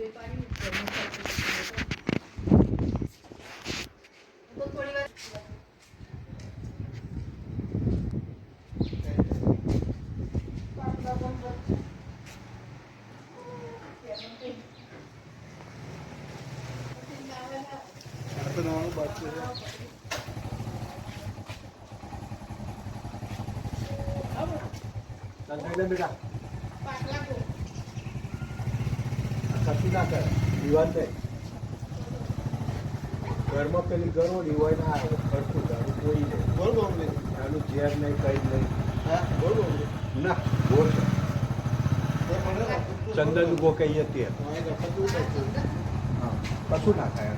બેટા કશું ના કરે દીવાન છે. ઘરમાં પેલી ઘરો દીવાય ના આવે ખર્ચું તારું કોઈ નહીં. તારું ઝેર નહીં કઈ નહીં. ના બોલ. ચંદન ગો કહીએ તે હા કશું ના થાય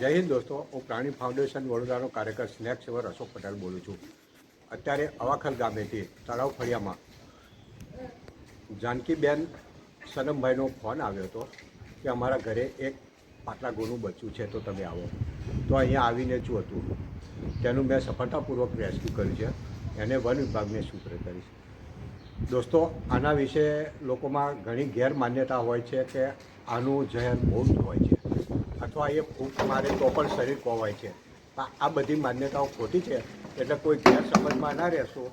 જય હિન્દ દોસ્તો, હું પ્રાણી ફાઉન્ડેશન વડોદરાનો કાર્યકર સ્નેક સેવર અશોક પટેલ બોલું છું. અત્યારે અવાખલ ગામેથી તળાવ ફળિયામાં જાનકીબેન સનમભાઈનો ફોન આવ્યો હતો કે અમારા ઘરે એક પાટલા ગોનું બચ્ચું છે, તો તમે આવો. તો અહીંયા આવીને શું હતું. તેનું મેં સફળતાપૂર્વક રેસ્ક્યુ કર્યું છે. એને વન વિભાગને સૂત્ર કરીશ દોસ્તો, આના વિશે લોકોમાં ઘણી ગેરમાન્યતા હોય છે કે આનું ઝેર બહુ જ હોય છે. અથવા એ ફૂંક મારે તો પણ શરીર કોવાય છે. આ બધી માન્યતાઓ ખોટી છે, એટલે કોઈ ગેરસમજમાં ના રહેશો.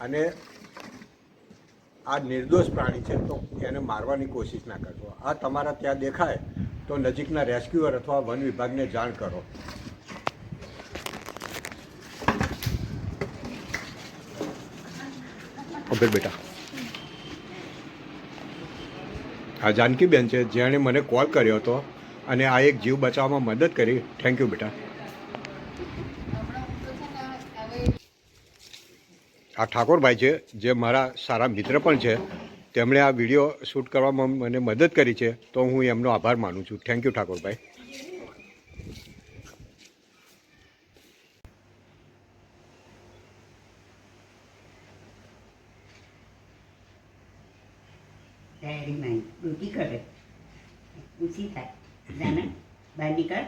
અને આ નિર્દોષ પ્રાણી છે, તો એને મારવાની કોશિશ ના કરશો. આ તમારા ત્યાં દેખાય, તો નજીકના રેસ્ક્યુઅર અથવા વન વિભાગને જાણ કરો. બેટા. આ જાનકીબેન છે, જેણે મને કોલ કર્યો હતો અને આ એક જીવ બચાવવામાં મદદ કરી. થેન્ક યુ બેટા. આ ઠાકોરભાઈ છે, જે મારા સારા મિત્ર પણ છે. તેમણે આ વીડિયો શૂટ કરવામાં મને મદદ કરી છે, તો હું એમનો આભાર માનું છું. Thank you Thakorbhai. તૈયારી નહીં. રોટી કરે. ઊંચી થાય. જાને? બહાર નીકળ.